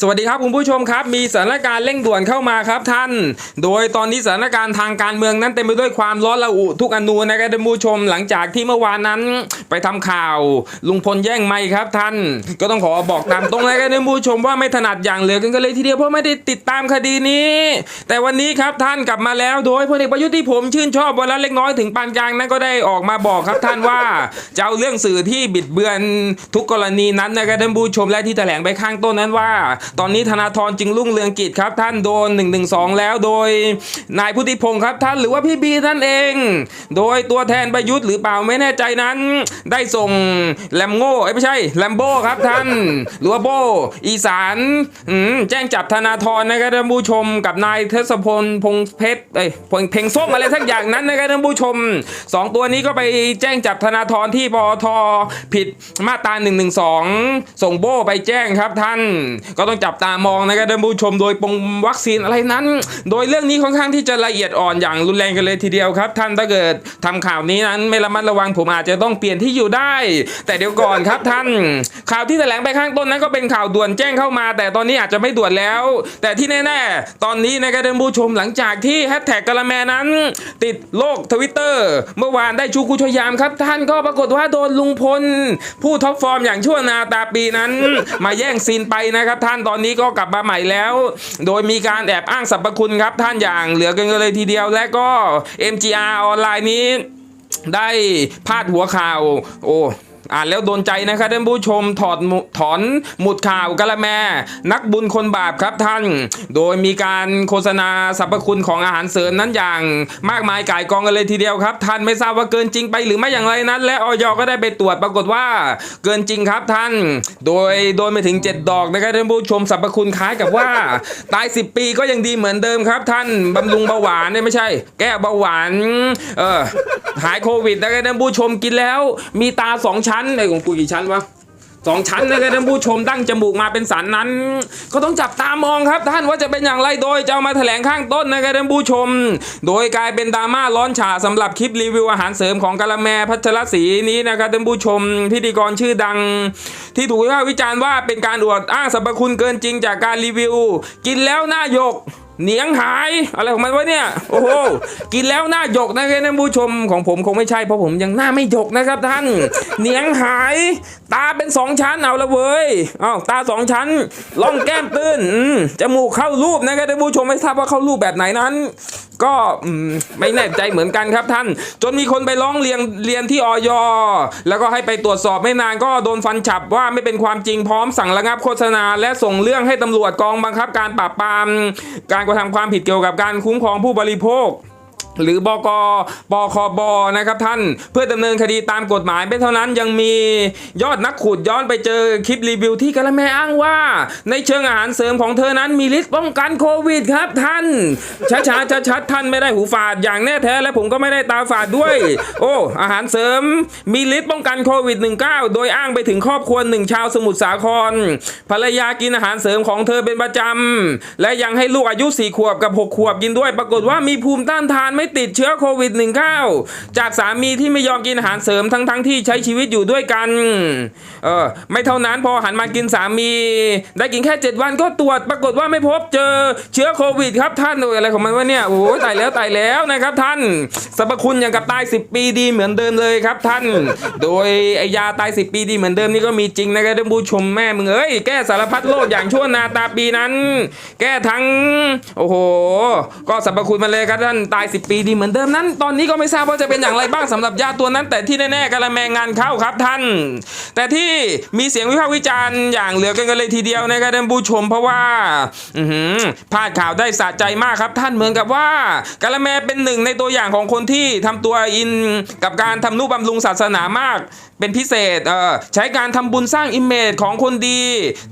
สวัสดีครับคุณผู้ชมครับ มีสถานการณ์เร่งด่วนเข้ามาครับท่าน โดยตอนนี้สถานการณ์ทางการเมืองนั้นเต็มไปด้วยความร้อนระอุทุกอนูนะครับท่านผู้ชมหลังจากที่เมื่อวานนั้นไปทำข่าวลุงพลแย่งไม่ครับท่าน ก็ต้องขอบอกตามตรงนะครับท่านผู้ชมว่าไม่ถนัดอย่างเหลือกันกันเลยทีเดียวเพราะไม่ได้ติดตามคดีนี้ แต่วันนี้ครับท่านกลับมาแล้วโดยพลเอกประยุทธ์ที่ผมชื่นชอบวันละเล็กน้อยถึงปานกลางนั้นก็ได้ออกมาบอกครับท่านว่าจะเอาเรื่องสื่อที่บิดเบือนทุกกรณีนั้นนะครับท่านผู้ชมและที่แถลงไปข้างต้นนั้นว่าตอนนี้ธนาธรจึงรุ่งเรืองกิจครับ ท่านโดน1นึแล้วโดยนายพุทธิพงศ์ครับท่านหรือว่าพี่บีท่านเอง โดยตัวแทนประยุทธ์หรือเปล่าไม่แน่ใจนั้น ได้ส่งแลมโง่ไม่ใช่แลมโบครับท่าน หรือว่าโบอีสานแจ้งจับธนาธรนะครับท่านผู้ชมกับนายเทศพลพงเพชรเอ้ยเพลงส้มอะไรทั้งอย่างนั้นนะครับท่านผู้ชมสองตัวนี้ก็ไปแจ้งจับธนาธรที่ปอทผิดมาตรา1นึส่งโบไปแจ้งครับท่าน ก็ต้องจับตามองนะครับท่านผู้ชมโดยปงวัคซีนอะไรนั้น โดยเรื่องนี้ค่อนข้างที่จะละเอียดอ่อนอย่างรุนแรงกันเลยทีเดียวครับ ท่านถ้าเกิดทำข่าวนี้นั้นไม่ระมัดระวังผมอาจจะต้องเปลี่ยนที่อยู่ได้ แต่เดี๋ยวก่อนครับท่าน ข่าวที่แถลงไปข้างต้นนั้นก็เป็นข่าวด่วนแจ้งเข้ามา แต่ตอนนี้อาจจะไม่ด่วนแล้ว แต่ที่แน่ๆ ตอนนี้นะครับท่านผู้ชมหลังจากที่แฮชแท็กกะละแมนั้น ติดโลกทวิตเตอร์เมื่อวานได้ชูกุชยามครับ ท่านก็ปรากฏว่าโดนลุงพล ผู้ท็อปฟอร์มอย่างชั่วนาตาปีนั้น มาแย่งซีนไปนะครับท่านตอนนี้ก็กลับมาใหม่แล้ว โดยมีการแอบอ้างสรรพคุณครับท่านอย่างเหลือเกินเลยทีเดียวและก็ MGR ออนไลน์นี้ได้พาดหัวข่าว โอ้ อ่านแล้วโดนใจนะครับท่านผู้ชมถอดถอนหมุดข่าวกะละแม นักบุญคนบาปครับท่าน โดยมีการโฆษณาสรรพคุณของอาหารเสริมนั้นอย่าง มากมายก่ายกองกันเลยทีเดียวครับ ท่านไม่ทราบว่าเกินจริงไปหรือไม่อย่างไรนั้น และออยก็ได้ไปตรวจปรากฏว่า เกินจริงครับท่าน โดยโดยไม่ถึง 7 ดอกนะครับท่านผู้ชมสรรพคุณคล้ายกับว่า ตาย 10 ปีก็ยังดีเหมือนเดิมครับท่านบำรุงเบาหวานเนี่ยไม่ใช่ แก้เบาหวานเออหายโควิดนะครับท่านผู้ชมกินแล้ว มีตาสองชั้นไอ้ของกูกี่ชั้นวะสองชั้นนะครับท่านผู้ชมดั้งจมูกมาเป็นสันนั้น ก็ต้องจับตามองครับ ท่านว่าจะเป็นอย่างไรโดยจะามาแถลงข้างต้นนะครับท่านผู้ชม โดยกลายเป็นดราม่าร้อนฉาสำหรับคลิปรีวิวอาหารเสริมของกะละแมพัชรศรีนี้นะครับท่านผู้ชมพิธีกรชื่อดัง ที่ถูกวิพากษ์วิจารณ์ว่าเป็นการอวดอ้างสรรพคุณเกินจริงจากการรีวิว กินแล้วหน้าหยก เหนียงหายอะไรของมันวะเนี่ย โอ้โห กินแล้วหน้าหยกนะครับท่านผู้ชมของผมคงไม่ใช่เพราะผมยังหน้าไม่หยกนะครับท่าน เหนียงหาย ตาเป็นสองชั้นเอาละเว้ยอ้าวตาสองชั้นล่องแก้มตื้นจมูกเข้ารูปนะครับท่านผู้ชมไม่ทราบว่าเข้ารูปแบบไหนนั้น ก็ไม่แน่ใจเหมือนกันครับท่าน จนมีคนไปร้องเรียนเรียนที่ออยแล้วก็ให้ไปตรวจสอบไม่นานก็โดนฟันฉับว่าไม่เป็นความจริงพร้อมสั่งระงับโฆษณา และส่งเรื่องให้ตำรวจกองบังคับการปราบปรามการกระทำความผิดเกี่ยวกับการคุ้มครองผู้บริโภค หรือบกปคบนะครับท่านเพื่อดำเนินคดีตามกฎหมายไม่เท่านั้นยังมียอดนักขุดย้อนไปเจอคลิปรีวิวที่กะละแมอ้างว่า ในเชิงอาหารเสริมของเธอนั้นมีฤทธิ์ป้องกันโควิดครับท่านช้าๆชัดๆท่านไม่ได้หูฝาดอย่างแน่แท้และผมก็ไม่ได้ตาฝาดด้วย โอ้อาหารเสริมมีฤทธิ์ป้องกันโควิด -19 โดยอ้างไปถึงครอบครัวหนึ่งชาวสมุทรสาครภรรยากินอาหารเสริมของเธอเป็นประจำและยังให้ลูกอายุ4ขวบกับ 6 ขวบกินด้วย ปรากฏว่ามีภูมิต้านทานไม่ติดเชื้อโควิด -19 จากสามีที่ไม่ยอมกินอาหารเสริมทั้งๆทที่ใช้ชีวิตอยู่ด้วยกันเออไม่เท่านั้นพอหันมากินสามี ได้กินแค่ 7 วันก็ตรวจปรากฏว่าไม่พบเจอเชื้อโควิดครับท่านโอ้ยอะไรของมันวะเนี่ยโอ้ตายแล้วตายแล้วนะครับท่านสรรพคุณอย่างกับตาย 10 ปีดีเหมือนเดิมเลยครับท่าน โดยไอยาตาย 10 ปีดีเหมือนเดิมนี่ก็มีจริงนะครับท่านผู้ชมแม่มึงเอ้ยแก้สารพัดโรคอย่างชั่วนาตาปีนั้น แก้ทั้งโอ้โห ก็สรรพคุณมาเลยครับท่านตาย 10 ปีดีเหมือนเดิมนั้น ตอนนี้ก็ไม่ทราบว่าจะเป็นอย่างไรบ้างสำหรับยาตัวนั้น แต่ที่แน่ๆกระแมงงานเข้าครับท่าน แต่ที่มีเสียงวิพากษ์วิจารณ์อย่างเหลือเกันกันเลยทีเดียวนะครับท่านผู้ชมเพราะว่าอืพลาดข่าวได้สะใจมากครับท่านเหมือนกับว่ากะละแมเป็นหนึ่งในตัวอย่างของคนที่ทำตัวอินกับการทำนุบำรุงศาสนามากเป็นพิเศษเออใช้การทำบุญสร้างอิมเมจของคนดี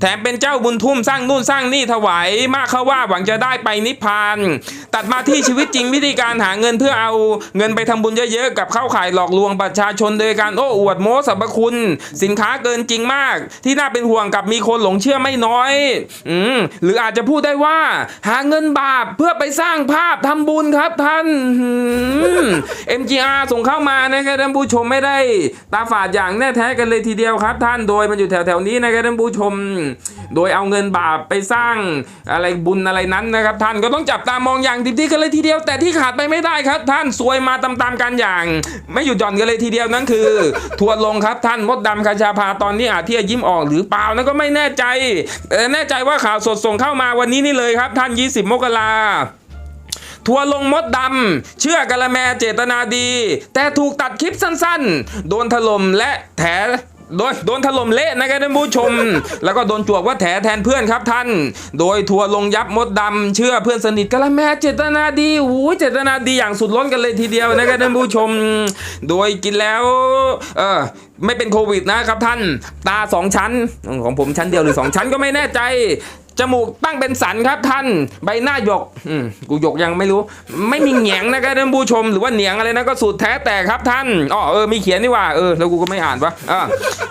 แถมเป็นเจ้าบุญทุ่มสร้างนู่นสร้างนี่ถวายมากเขาว่าหวังจะได้ไปนิพพาน ตัดมาที่ชีวิตจริงวิธีการหาาเงินเพื่อเอาเงินไปทำบุญเยอะๆ กับเข้าข่ายหลอกลวงประชาชนโดยการโอ้อวดโม้สรรพคุณ สินค้าเกินจริงมาก ที่น่าเป็นห่วงกับมีคนหลงเชื่อไม่น้อย อืมหรืออาจจะพูดได้ว่า หาเงินบาปเพื่อไปสร้างภาพทำบุญครับท่านอืม MGR ส่งเข้ามานะครับท่านผู้ชมไม่ได้ตาฝาดอย่างแน่แท้กันเลยทีเดียวครับ ท่านโดยมันอยู่แถวๆนี้นะครับท่านผู้ชม โดยเอาเงินบาปไปสร้างอะไรบุญอะไรนั้นนะครับ ท่านก็ต้องจับตามองอย่างดีๆกันเลยทีเดียว แต่ที่ขาดไปไม่ไม่ได้ครับ ท่านซวยมาตามๆกันอย่าง ไม่หยุดหย่อนกันเลยทีเดียวนั่นคือ ทัวลงครับท่านมดดำคาชาพาตอนนี้อาจที่จะยิ้มออกหรือเปล่านั่นก็ไม่แน่ใจแต่แน่ใจว่าข่าวสดส่งเข้ามาวันนี้นี่เลยครับ ท่าน 20 มกราทัวลงมดดำ เชื่อกะละแมเจตนาดี แต่ถูกตัดคลิปสั้นๆ โดนถล่มและแถ โดยโดนถล่มเละนะครับท่านผู้ชม แล้วก็โดนจวกว่าแถแทนเพื่อนครับท่าน โดยทัวร์ลงยับมดดำเชื่อเพื่อนสนิทกะละแม่เจตนาดีโอ้ยเจตนาดีอย่างสุดล้นกันเลยทีเดียวนะครับท่านผู้ชม โดยกินแล้วเออไม่เป็นโควิดนะครับท่าน ตาสองชั้นของผมชั้นเดียวหรือสองชั้นก็ไม่แน่ใจ จมูกตั้งเป็นสันครับท่านใบหน้าหยกอืมกูหยกยังไม่รู้ ไม่มีเหงียงนะครับท่านผู้ชมหรือว่าเหนียงอะไรนะก็สุดแท้แต่ครับท่านอ๋อเออมีเขียนนี่ว่าเออแล้วกูก็ไม่อ่านวะอ่า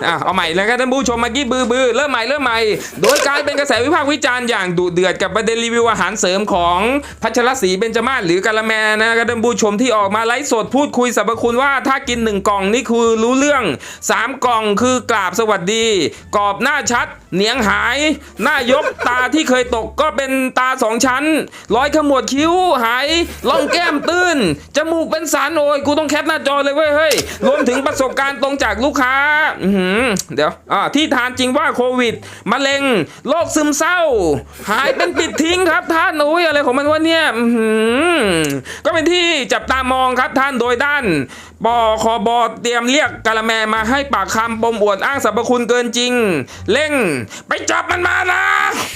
อะเอาใหม่เลยครับท่านผู้ชมเมื่อกี้บือบือเริ่มใหม่เริ่มใหม่โดยกลายเป็นกระแสวิพากษ์วิจารณ์อย่างดุเดือดกับประเด็นรีวิวอาหารเสริมของพัชรศรีเบญจมาศหรือกาละแมนะครับท่านผู้ชมที่ออกมาไลฟ์สดพูดคุยสรรพคุณว่าถ้ากินหนึ่งกล่องนี่คือรู้เรื่องสามกล่องคือกราบสวัสดี กรอบหน้าชัด เหนียงหาย หน้ายกตาาที่เคยตกก็เป็นตาสองชั้นร้อยขมวดคิ้วหายล่องแก้มตื้น จมูกเป็นสารโอยกูต้องแคปหน้าจอเลยเว้ยเฮ้ย รวมถึงประสบการณ์ตรงจากลูกค้าอืเดี๋ยวอ่าที่ทานจริงว่าโควิดมะเร็งโรคซึมเศร้า หายเป็นปิดทิ้งครับท่านโอ้ยอะไรของมันวะเนี่ยอืก็เป็นที่จับตามองครับท่านโดยด้านบคอบอเตรียมเรียกกะละแมมาให้ปากคำปมอวดอ้างสรรพคุณเกินจริง เร่ง ไปจับมันมานะ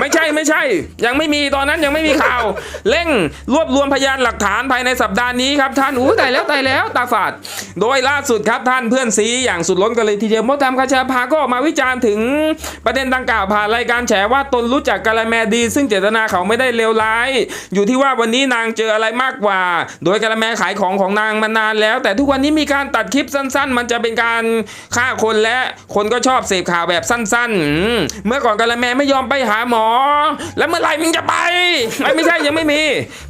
ไม่ใช่ไม่ใช่ ยังไม่มีตอนนั้นยังไม่มีข่าว เร่งรวบรวมพยานหลักฐานภายในสัปดาห์นี้ครับท่านอู้ตายแล้วตายแล้วตาฝาด โดยล่าสุดครับท่านเพื่อนซีอย่างสุดล้นกันเลยทีเดียวมดดำคาชาพาก็ออกมาวิจารณ์ถึงประเด็นดังกล่าวผ่านรายการแฉว่าตนรู้จักกะละแมดี ซึ่งเจตนาเขาไม่ได้เลวร้าย อยู่ที่ว่าวันนี้นางเจออะไรมากกว่า โดยกะละแมขายของของนางมานานแล้ว แต่ทุกวันนี้มีการตัดคลิปสั้น ๆ มันจะเป็นการฆ่าคนและคนก็ชอบเสพข่าวแบบสั้น ๆ เมื่อก่อนกะละแมไม่ยอมไปหาหมอ แล้วเมื่อไหร่มึงจะไปไม่ไม่ใช่ยังไม่มี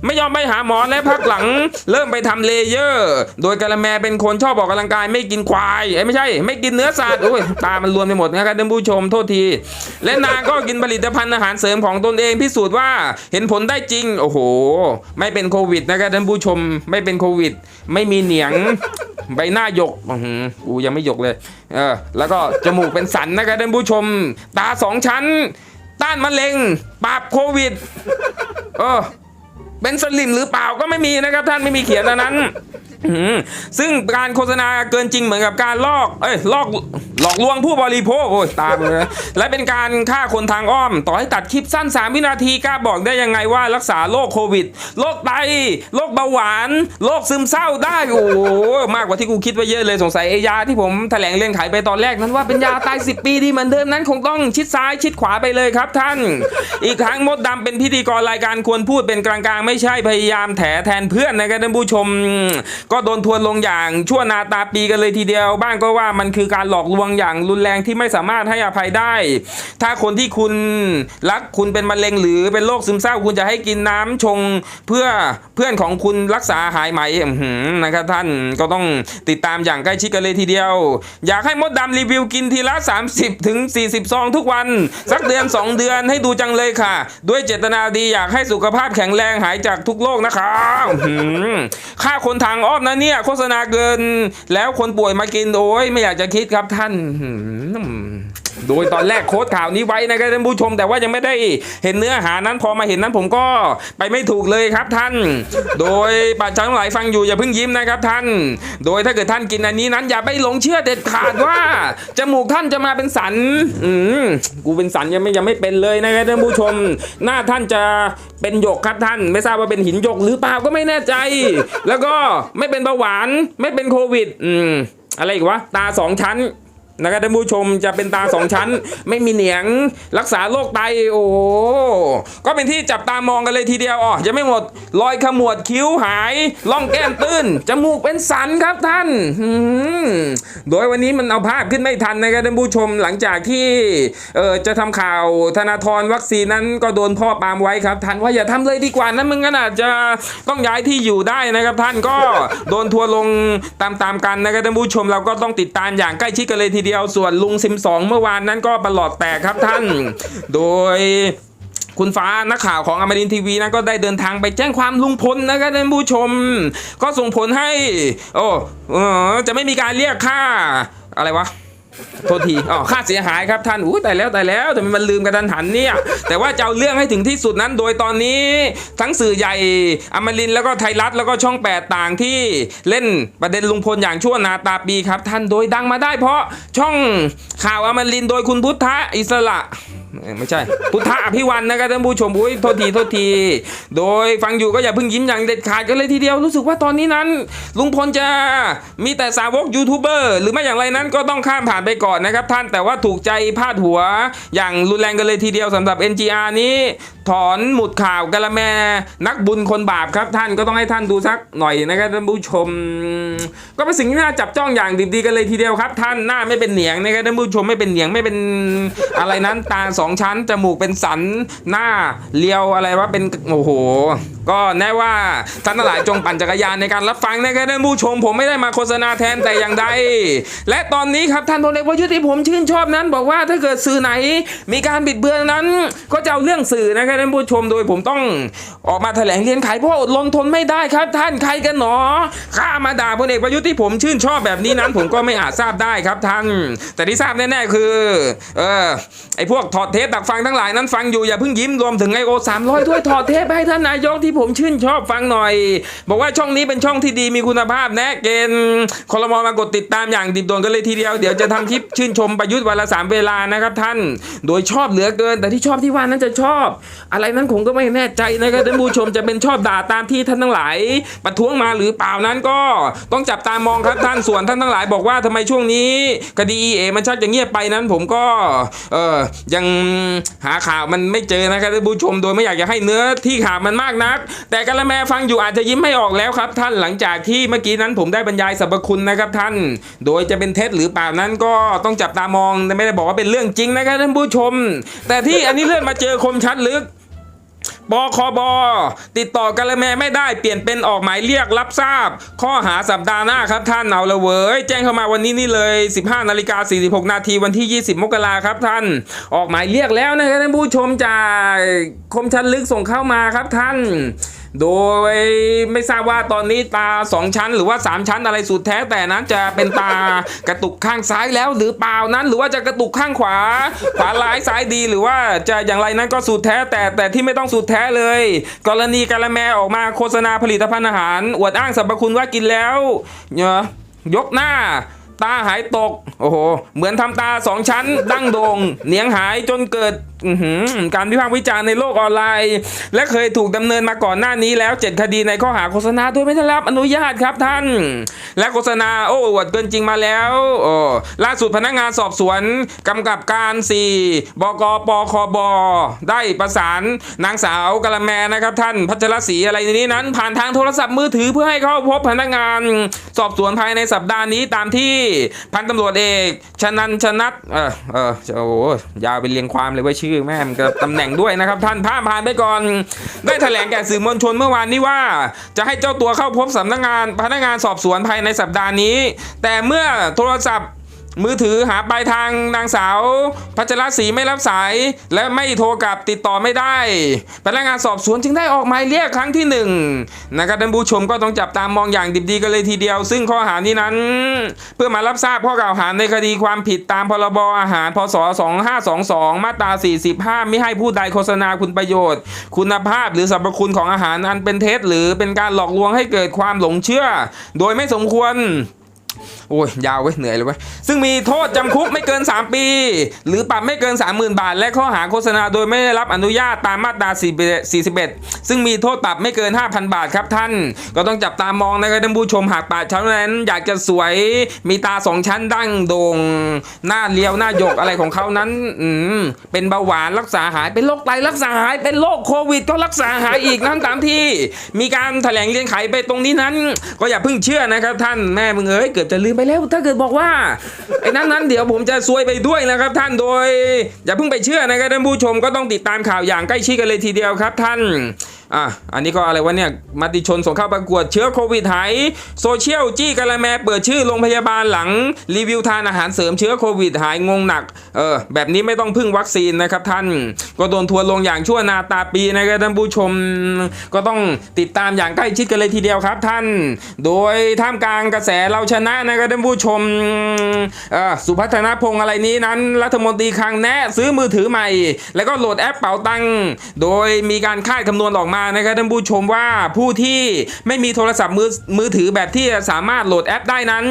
ไม่ยอมไปหาหมอและพักหลัง เริ่มไปทำเลเยอร์ โดยกะละแมเป็นคนชอบออกกำลังกายไม่กินควายเอ้ไม่ใช่ ไม่กินเนื้อสัตว์โอ้ยตามันรวมไปหมดนะครับท่านผู้ชมโทษที และนางก็กินผลิตภัณฑ์อาหารเสริมของตนเองพิสูจน์ว่าเห็นผลได้จริง โอ้โห ไม่เป็นโควิดนะครับท่านผู้ชมไม่เป็นโควิด ไม่มีเหนียงใบหน้าหยกอือยังไม่หยกเลย เออ แล้วก็จมูกเป็นสันนะครับท่านผู้ชม ตาสองชั้น ต้านมะเร็ง ปราบโควิด เออ เป็นสลิมหรือเปล่าก็ไม่มีนะครับ ท่านไม่มีเขียนอันนั้น ซึ่งการโฆษณาเกินจริงเหมือนกับการลอก เอ้ยลอกหลอกลวงผู้บริโภคโอ้ยตามเลยและเป็นการฆ่าคนทางอ้อม ต่อให้ตัดคลิปสั้น 3 วินาทีกล้าบอกได้ยังไงว่ารักษาโรคโควิดโรคไตโรคเบาหวานโรคซึมเศร้าได้โอ้มากกว่าที่กูคิดไว้เยอะเลยสงสัยไอ้ยาที่ผมแถลงเรื่องขายไปตอนแรกนั้นว่าเป็นยาตาย 10 ปีดีเหมือนเดิมนั้นคงต้องชิดซ้ายชิดขวาไปเลยครับท่าน อีกทั้งมดดำเป็นพิธีกรรายการควรพูดเป็นกลางๆ ไม่ใช่พยายามแถแทนเพื่อนนะครับท่านผู้ชมก็โดนทวนลงอย่างชั่วนาตาปีกันเลยทีเดียว บ้างก็ว่ามันคือการหลอกลวงอย่างรุนแรงที่ไม่สามารถให้อภัยได้ ถ้าคนที่คุณรักคุณเป็นมะเร็งหรือเป็นโรคซึมเศร้าคุณจะให้กินน้ำชงเพื่อเพื่อนของคุณรักษาหายไหมนะครับท่านก็ต้องติดตามอย่างใกล้ชิดกันเลยทีเดียว อยากให้มดดำรีวิวกินทีละ 30 ถึง 40 ซองทุกวัน สักเดือน 2 เดือนให้ดูจังเลยค่ะ ด้วยเจตนาดีอยากให้สุขภาพแข็งแรงหายจากทุกโรคนะครับค่าคนทางอ้อมนะเนี่ย โฆษณาเกิน แล้วคนป่วยมากินโอ้ยไม่อยากจะคิดครับท่านอื้อหือ โดยตอนแรกโค้ดข่าวนี้ไว้นะครับท่านผู้ชม แต่ว่ายังไม่ได้เห็นเนื้อหานั้นพอมาเห็นนั้นผมก็ไปไม่ถูกเลยครับท่าน โดยปัจจัยทั้งหลายฟังอยู่อย่าเพิ่งยิ้มนะครับท่าน โดยถ้าเกิดท่านกินอันนี้นั้นอย่าไปหลงเชื่อเด็ดขาดว่าจมูกท่านจะมาเป็นสันอืมกูเป็นสันยังไม่ยังไม่เป็นเลยนะครับท่านผู้ชม หน้าท่านจะเป็นหยกครับท่าน ไม่ทราบว่าเป็นหินหยกหรือเปล่าก็ไม่แน่ใจ แล้วก็ไม่เป็นเบาหวานไม่เป็นโควิด อืมอะไรอีกวะ ตาสองชั้น นะครับท่านผู้ชมจะเป็นตาสองชั้น ไม่มีเหนียงรักษาโรคไตโอ้ก็เป็นที่จับตามองกันเลยทีเดียวอ๋อยังไม่หมดรอยขมวดคิ้วหายล่องแก้มตื้นจมูกเป็นสันครับท่านโดยวันนี้มันเอาภาพขึ้นไม่ทันนะครับท่านผู้ชมหลังจากที่เออจะทำข่าวธนาธรวัคซีนนั้นก็โดนพ่อปามไว้ครับท่านว่าอย่าทำเลยดีกว่านั้นมึงก็อาจจะต้องย้ายที่อยู่ได้นะครับท่านก็โดนทัวร์ลงตามๆกันนะครับท่านผู้ชมเราก็ต้องติดตามอย่างใกล้ชิดกันเลยทีเดียวส่วนลุงซิมสองเมื่อวานนั้นก็ประหลอดแตกครับท่าน โดยคุณฟ้านักข่าวของอมรินทร์ทีวีนะก็ได้เดินทางไปแจ้งความลุงพลนะครับท่านผู้ชม ก็ส่งผลให้ โอ้เออจะไม่มีการเรียกค่าอะไรวะ โทษทีอ๋อค่าเสียหายครับท่านอู้แต่แล้วแต่แล้วแต่มันลืมกันทันหันเนี่ย แต่ว่าจะเอาเรื่องให้ถึงที่สุดนั้น โดยตอนนี้ทั้งสื่อใหญ่อมรินทร์แล้วก็ไทยรัฐแล้วก็ช่องแปดต่างที่เล่นประเด็นลุงพลอย่างชั่วนาตาปีครับ ท่านโดยดังมาได้เพราะช่องข่าวอมรินทร์โดยคุณพุทธะอิสระ ไม่ใช่ พุทธอภิวันนะครับท่านผู้ชมอุ้ยโทษทีโทษที โดยฟังอยู่ก็อย่าเพิ่งยิ้มอย่างเด็ดขาดกันเลยทีเดียวรู้สึกว่าตอนนี้นั้น ลุงพลจะมีแต่สาวกยูทูบเบอร์หรือไม่อย่างไรนั้นก็ต้องข้ามผ่านไปก่อนนะครับท่านแต่ว่าถูกใจพาดหัว อย่างรุนแรงกันเลยทีเดียวสำหรับ NGR นี้ ถอนหมุดข่าวกะละแมนักบุญคนบาปครับท่านก็ต้องให้ท่านดูสักหน่อยนะครับท่านผู้ชม ก็เป็นสิ่งที่น่าจับจ้องอย่างดีๆกันเลยทีเดียวครับ ท่านหน้าไม่เป็นเหนียงนะครับท่านผู้ชมไม่เป็นเหนียงไม่เป็นอะไรนั้นตาสองชั้น จมูกเป็นสันหน้าเลียวอะไรว่าเป็นโอ้โห ก็แน่ว่าท่านทั้งหลายจงปั่นจักรยานในการรับฟังนะครับท่านผู้ชม ผมไม่ได้มาโฆษณาแทนแต่อย่างใด และตอนนี้ครับท่านพลเอกประยุทธ์ที่ผมชื่นชอบนั้น บอกว่าถ้าเกิดสื่อไหน มีการบิดเบือนนั้น ก็จะเอาเรื่องสื่อนะครับท่านผู้ชมโดยผมต้องออกมาแถลงเรียนไขเพราะอดลนทนไม่ได้ครับ ท่านใครกันหนอข้ามาด่าพลเอกประยุทธ์ที่ผมชื่นชอบแบบนี้นั้น ผมก็ไม่อาจทราบได้ครับท่าน แต่ที่ทราบแน่ๆคือเออไอพวกถอดเทปดักฟังทั้งหลายนั้นฟังอยู่อย่าเพิ่งยิ้มรวมถึงไอโอสามร้อยด้วยถอดเทปให้ท่านนายกที่ผมชื่นชอบฟังหน่อย บอกว่าช่องนี้เป็นช่องที่ดีมีคุณภาพแนะเกณฑ์คอรมอมากดติดตามอย่างดิบดวนกันเลยทีเดียว เดี๋ยวจะทำคลิปชื่นชมประยุทธ์วันละสามเวลานะครับท่าน โดยชอบเหลือเกิน แต่ที่ชอบที่ว่านั้นจะชอบ อะไรนั้นผมก็ไม่แน่ใจนะครับท่านผู้ชมจะเป็นชอบด่าตามที่ท่านทั้งหลาย ประท้วงมาหรือเปล่านั้นก็ต้องจับตามองครับท่านส่วนท่านทั้งหลายบอกว่าทำไมช่วงนี้คดีเอมันชักจะเงียบไปนั้นผมก็เออยังหาข่าวมันไม่เจอนะครับท่านผู้ชมโดยไม่อยากจะให้เนื้อที่ข่าวมันมากนักแต่กะละแมฟังอยู่อาจจะยิ้มไม่ออกแล้วครับ ท่านหลังจากที่เมื่อกี้นั้นผมได้บรรยายสรรพคุณนะครับท่าน โดยจะเป็นเท็จหรือเปล่านั้นก็ต้องจับตามองแต่ไม่ได้บอกว่าเป็นเรื่องจริงนะครับท่านผู้ชม แต่ที่อันนี้เลื่อนมาเจอคมชัดลึก บคบ ติดต่อกะละแมไม่ได้เปลี่ยนเป็นออกหมายเรียกรับทราบ ข้อหาสัปดาห์หน้าครับท่านเอาละเว้ยแจ้งเข้ามาวันนี้นี่เลย 15นาฬิกา46 นาทีวันที่ 20 มกราครับท่าน ออกหมายเรียกแล้วนะครับท่านผู้ชมจากคมชันลึกส่งเข้ามาครับท่าน โดยไม่ทราบว่าตอนนี้ตา 2 ชั้น หรือว่า 3 ชั้นอะไรสุดแท้แต่นั้นจะเป็นตากระตุกข้างซ้ายแล้วหรือเปล่านั้น หรือว่าจะกระตุกข้างขวา ขวาร้ายซ้ายดีหรือว่าจะอย่างไรนั้นก็สุดแท้แต่แต่ที่ไม่ต้องสุดแท้เลย กรณีกาละแมออกมาโฆษณาผลิตภัณฑ์อาหาร อวดอ้างสรรพคุณว่ากินแล้วเนี่ยกหน้าตาหายตก โอ้โห เหมือนทำตาสองชั้น ดั้งโดงเนียงหายจนเกิด การวิพากษ์วิจารณ์ในโลกออนไลน์ และเคยถูกดำเนินมาก่อนหน้านี้แล้ว 7 คดีในข้อหาโฆษณาโดยไม่ได้รับอนุญาตครับท่าน และโฆษณาโอ้อวดเกินจริงมาแล้วโอ้ล่าสุดพนักงานสอบสวนกำกับการ 4 บกปคบได้ประสานนางสาวกะละแมนะครับท่านพัชรศรีอะไรในนี้นั้น ผ่านทางโทรศัพท์มือถือเพื่อให้เข้าพบพนักงานสอบสวนภายในสัปดาห์นี้ตามที่พันตำรวจเอกชนันชนัทเออเออโอ้ยาวเป็นเรียงความเลยว่าชื่อแม่มันกับตำแหน่งด้วยนะครับ ท่านผ่านผ่านไปก่อน ได้แถลงแก่สื่อมวลชนเมื่อวานนี้ว่า จะให้เจ้าตัวเข้าพบสำนักงานพนักงานสอบสวนภายในสัปดาห์นี้ แต่เมื่อโทรศัพท์ มือถือหาปลายทางนางสาว พัชรศรีไม่รับสาย และไม่โทรกลับติดต่อไม่ได้พนักงานสอบสวนจึงได้ออกหมายเรียกครั้งที่หนึ่งนะครับท่านผู้ชมก็ต้องจับตามมองอย่างดิบดีกันเลยทีเดียว ซึ่งข้อหานี้นั้น เพื่อมารับทราบข้อกล่าวหาในคดีความผิดตามพรบอาหารพศ 2522 มาตรา 45 ไม่ให้ผู้ใดโฆษณาคุณประโยชน์ คุณภาพหรือสรรพคุณของอาหารอันเป็นเท็จหรือเป็นการหลอกลวงให้เกิดความหลงเชื่อ โดยไม่สมควรโอ้ยยาวเว้ยเหนื่อยเลยเว้ยซึ่งมีโทษจำคุกไม่เกิน 3 ปี หรือปรับไม่เกิน 30,000 บาท และข้อหาโฆษณาโดยไม่ได้รับอนุญาตตามมาตรา41 ซึ่งมีโทษปรับไม่เกิน 5,000 บาทครับท่าน ก็ต้องจับตามองนะครับท่านผู้ชมหากปาดเช้านั้น อยากจะสวยมีตาสองชั้นดั้งโด่งหน้าเลียวหน้าหยกอะไรของเขานั้นอืมเป็นเบาหวานรักษาหายเป็นโรคไตรักษาหายเป็นโรคโควิด ก็รักษาหายอีกนั่นตามที่ มีการแถลงเรียนไขไปตรงนี้นั้น ก็อย่าเพิ่งเชื่อนะครับท่านแม่มึงเอ้ยเกือบจะลืมไปแล้ว ถ้าเกิดบอกว่าไอ้นั้นนั้นเดี๋ยวผมจะซวยไปด้วยนะครับ ท่านโดยอย่าเพิ่งไปเชื่อนะครับท่านผู้ชมก็ต้องติดตามข่าวอย่างใกล้ชิดกันเลยทีเดียวครับท่าน อะ อันนี้ก็อะไรวะเนี่ยมติชนส่งเข้าประกวดเชื้อโควิดหายโซเชียลจี้กะละแมเปิดชื่อโรงพยาบาลหลัง รีวิวทานอาหารเสริมเชื้อโควิดหายงงหนัก เออ แบบนี้ไม่ต้องพึ่งวัคซีนนะครับท่าน ก็โดนทัวร์ลงอย่างชั่วนาตาปีนะครับท่านผู้ชม ก็ต้องติดตามอย่างใกล้ชิดกันเลยทีเดียวครับท่าน โดยท่ามกลางกระแสเราชนะนะครับท่านผู้ชม เออสุพัฒนาพงษ์อะไรนี้นั้น รัฐมนตรีคลังแนะซื้อมือถือใหม่ แล้วก็โหลดแอปเป๋าตัง โดยมีการคาดคำนวณออกมานะครับท่านผู้ชมว่าผู้ที่ไม่มีโทรศัพท์มือมือถือแบบที่สามารถโหลดแอปได้นั้น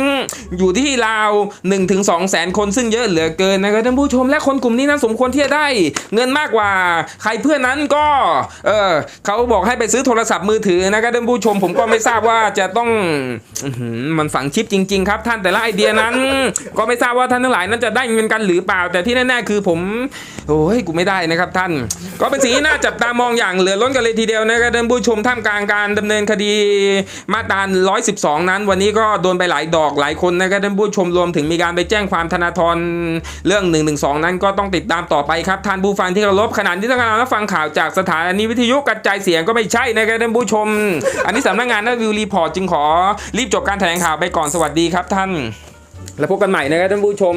อยู่ที่ราว 1-2แสนคนซึ่งเยอะเหลือเกินนะครับท่านผู้ชมและคนกลุ่มนี้นั้นสมควรที่จะได้ เงินมากกว่า ใครเพื่อนนั้นก็เออเขาบอกให้ไปซื้อโทรศัพท์มือถือนะครับท่านผู้ชมผมก็ไม่ทราบว่าจะต้องมันฝังชิปจริง ๆ ครับ ท่านแต่ละไอเดียนั้น ก็ไม่ทราบว่าท่านทั้งหลายนั้นจะได้เงินกันหรือเปล่า แต่ที่แน่ๆคือผมโอ้ยกูไม่ได้นะครับท่าน ก็เป็นสิ่งที่น่าจับตามองอย่างเหลือล้นกันเลยทีเดียวนะครับท่านผู้ชมท่ามกลางการดำเนินคดีมาตรา112 นั้น วันนี้ก็โดนไปหลายดอกหลายคนนะครับท่านผู้ชมรวมถึงมีการไปแจ้งความธนาธรเรื่อง 112 นั้นก็ต้องติดตามต่อไปครับท่านผู้ฟังที่เคารพขณะที่ท่านกำลังรับฟังข่าวจากสถานีวิทยุกระจายเสียงก็ไม่ใช่นะครับท่านผู้ชม อันนี้สำนักงานนักวิวรีพอร์ตจึงขอรีบจบการแถลงข่าวไปก่อนสวัสดีครับท่าน แล้วพบกันใหม่นะครับท่านผู้ชม